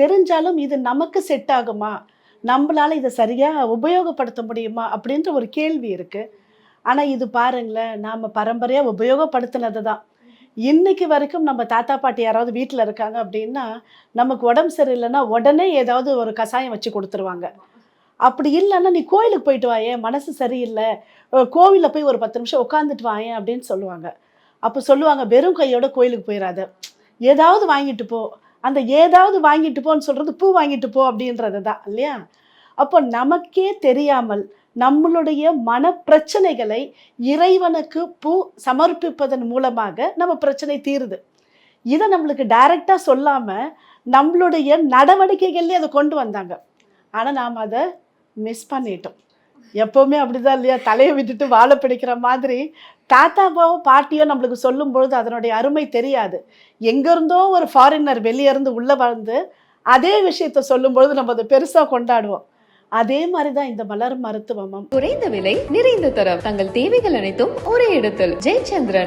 தெரிஞ்சாலும் இது நமக்கு செட் ஆகுமா? நம்மளால் இதை சரியாக உபயோகப்படுத்த முடியுமா? அப்படின்ற ஒரு கேள்வி இருக்குது ஆனால் இது பாருங்களேன் நாம் பரம்பரையாக உபயோகப்படுத்தினது தான். இன்னைக்கு வரைக்கும் நம்ம தாத்தா பாட்டி யாராவது வீட்டில் இருக்காங்க அப்படின்னா நமக்கு உடம்பு சரியில்லைன்னா உடனே ஏதாவது ஒரு கஷாயம் வச்சு கொடுத்துருவாங்க. அப்படி இல்லைன்னா நீ கோயிலுக்கு போயிட்டு வாயேன் மனசு சரியில்லை? கோவிலில் போய் ஒரு பத்து நிமிஷம் உட்காந்துட்டு வாயேன் அப்படின்னு சொல்லுவாங்க. அப்போ சொல்லுவாங்க வெறும் கையோட கோயிலுக்கு போயிடாத ஏதாவது வாங்கிட்டு போ. அந்த ஏதாவது வாங்கிட்டு போன்னு சொல்கிறது பூ வாங்கிட்டு போ அப்படின்றது தான் இல்லையா? அப்போ நமக்கே தெரியாமல் நம்மளுடைய மன பிரச்சனைகளை இறைவனுக்கு பூ சமர்ப்பிப்பதன் மூலமாக நம்ம பிரச்சனை தீருது. இதை நம்மளுக்கு டைரெக்டாக சொல்லாமல் நம்மளுடைய நடவடிக்கைகள்லேயே அதை கொண்டு வந்தாங்க. ஆனால் நாம் அதை மிஸ் பண்ணிட்டோம். எப்போவுமே அப்படிதான் இல்லையா? தலையை விட்டுட்டு வாழை பிடிக்கிற மாதிரி தாத்தாவோ பாட்டியோ நம்மளுக்கு சொல்லும் பொழுது அதனுடைய அருமை தெரியாது. எங்கேருந்தோ ஒரு ஃபாரினர் வெளியே இருந்து உள்ளே வந்து அதே விஷயத்த சொல்லும் பொழுது நம்ம அதை பெருசாக கொண்டாடுவோம். அதே மாதிரி தான் இந்த மலர் மருத்துவமும். குறைந்த விலை நிறைந்த தரம். தங்கள் தேவைகள் அனைத்தும் ஒரே இடத்தில். ஜெயச்சந்திரன்.